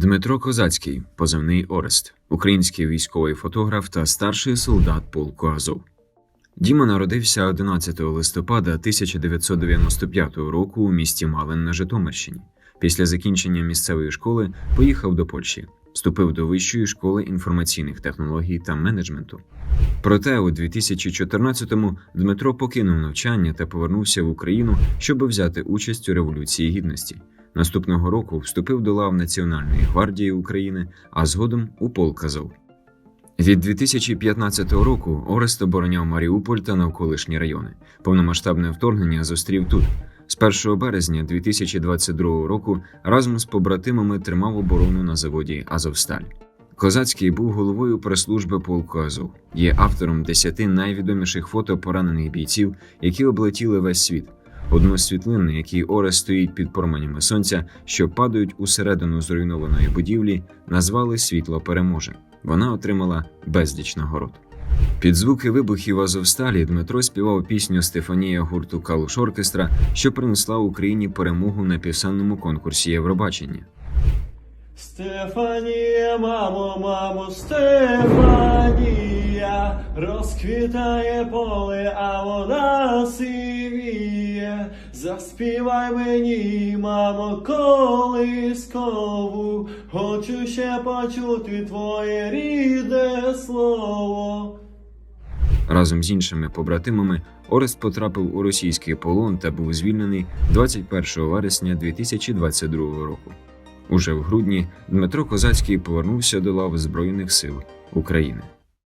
Дмитро Козацький, позивний Орест, український військовий фотограф та старший солдат полку Азов. Діма народився 11 листопада 1995 року у місті Малин на Житомирщині. Після закінчення місцевої школи поїхав до Польщі, вступив до Вищої школи інформаційних технологій та менеджменту. Проте у 2014-му Дмитро покинув навчання та повернувся в Україну, щоб взяти участь у Революції Гідності. Наступного року вступив до лав Національної гвардії України, а згодом у полк Азов. Від 2015 року Орест обороняв Маріуполь та навколишні райони. Повномасштабне вторгнення зустрів тут. З 1 березня 2022 року разом з побратимами тримав оборону на заводі Азовсталь. Козацький був головою прес-служби полку Азов, є автором 10 найвідоміших фото поранених бійців, які облетіли весь світ. Одну з світлин, на якій Орест стоїть під променями сонця, що падають усередину зруйнованої будівлі, назвали Світло переможе. Вона отримала безліч нагород. Під звуки вибухів Азовсталі Дмитро співав пісню Стефанія гурту Калуш Оркестра, що принесла Україні перемогу на пісенному конкурсі Євробачення. Стефанія, мамо, мамо, Стефанія, розквітає поле, а вода сивіє. Заспівай мені, мамо, колискову, хочу ще почути твоє рідне слово. Разом з іншими побратимами Орест потрапив у російський полон та був звільнений 21 вересня 2022 року. Уже в грудні Дмитро Козацький повернувся до лав Збройних сил України.